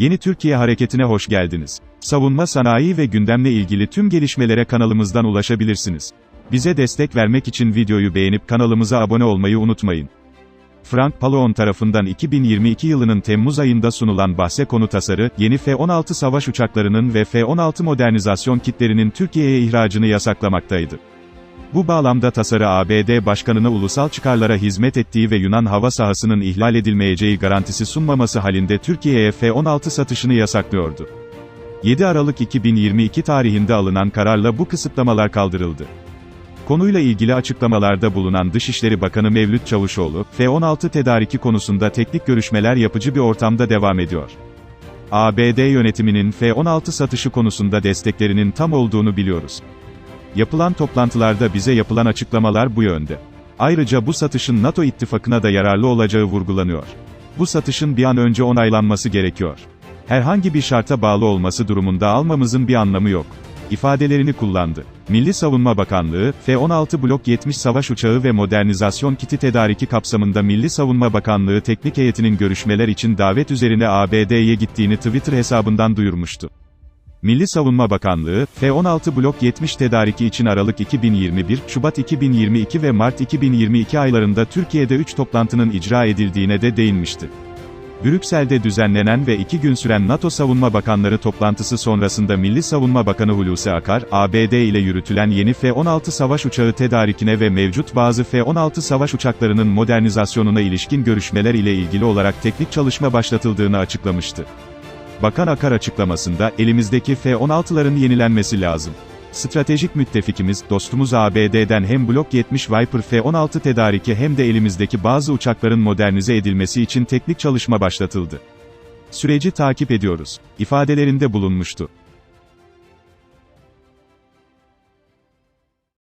Yeni Türkiye Hareketi'ne hoş geldiniz. Savunma sanayi ve gündemle ilgili tüm gelişmelere kanalımızdan ulaşabilirsiniz. Bize destek vermek için videoyu beğenip kanalımıza abone olmayı unutmayın. Frank Pallone tarafından 2022 yılının Temmuz ayında sunulan bahse konu tasarı, yeni F-16 savaş uçaklarının ve F-16 modernizasyon kitlerinin Türkiye'ye ihracını yasaklamaktaydı. Bu bağlamda tasarı ABD Başkanı'na ulusal çıkarlara hizmet ettiği ve Yunan hava sahasının ihlal edilmeyeceği garantisi sunmaması halinde Türkiye'ye F-16 satışını yasaklıyordu. 7 Aralık 2022 tarihinde alınan kararla bu kısıtlamalar kaldırıldı. Konuyla ilgili açıklamalarda bulunan Dışişleri Bakanı Mevlüt Çavuşoğlu, F-16 tedariki konusunda teknik görüşmeler yapıcı bir ortamda devam ediyor. ABD yönetiminin F-16 satışı konusunda desteklerinin tam olduğunu biliyoruz. Yapılan toplantılarda bize yapılan açıklamalar bu yönde. Ayrıca bu satışın NATO ittifakına da yararlı olacağı vurgulanıyor. Bu satışın bir an önce onaylanması gerekiyor. Herhangi bir şarta bağlı olması durumunda almamızın bir anlamı yok ifadelerini kullandı. Milli Savunma Bakanlığı, F-16 Blok 70 savaş uçağı ve modernizasyon kiti tedariki kapsamında Milli Savunma Bakanlığı teknik heyetinin görüşmeler için davet üzerine ABD'ye gittiğini Twitter hesabından duyurmuştu. Milli Savunma Bakanlığı, F-16 Blok 70 tedariki için Aralık 2021, Şubat 2022 ve Mart 2022 aylarında Türkiye'de 3 toplantının icra edildiğine de değinmişti. Brüksel'de düzenlenen ve iki gün süren NATO Savunma Bakanları toplantısı sonrasında Milli Savunma Bakanı Hulusi Akar, ABD ile yürütülen yeni F-16 savaş uçağı tedarikine ve mevcut bazı F-16 savaş uçaklarının modernizasyonuna ilişkin görüşmeler ile ilgili olarak teknik çalışma başlatıldığını açıklamıştı. Bakan Akar açıklamasında, elimizdeki F-16'ların yenilenmesi lazım. Stratejik müttefikimiz, dostumuz ABD'den hem Blok 70 Viper F-16 tedariki hem de elimizdeki bazı uçakların modernize edilmesi için teknik çalışma başlatıldı. Süreci takip ediyoruz. ifadelerinde bulunmuştu.